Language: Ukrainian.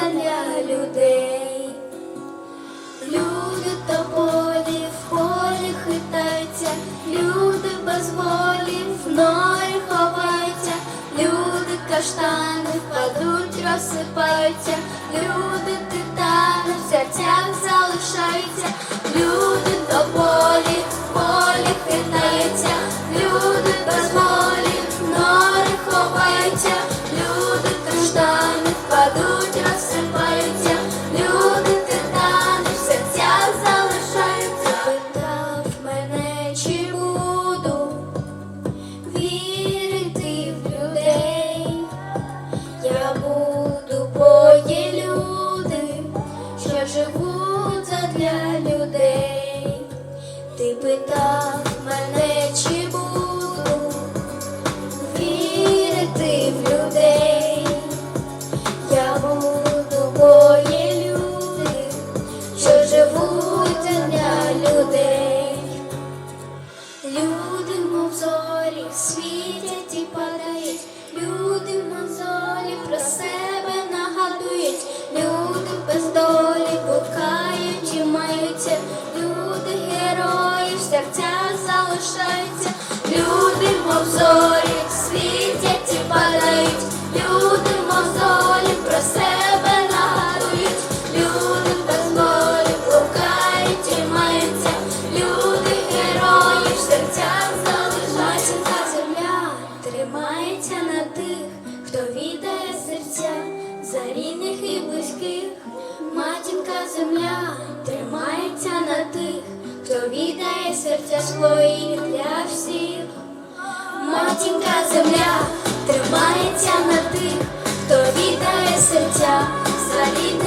задля людей. Люди волі в полі хитаються, люди без волі в норі ховаються, люди каштани впадуть, розсипаються, люди титани в серцях залишаються, люди розсипаються, люди титани в серцях залишаються. Питав мене, чи буду вірити в людей. Я буду, бо люди, що живуть задля людей. Ти питав мене, чи Люди, мов зорі, світять і падають, люди, мов зорі, про себе нагадують, люди без долі блукають і маються, люди герої в серцях залишаються, люди, близьких. Матінка земля тримається на тих, хто віддає серця свої для всіх. Матінка земля тримається на тих, хто віддає серця за рідних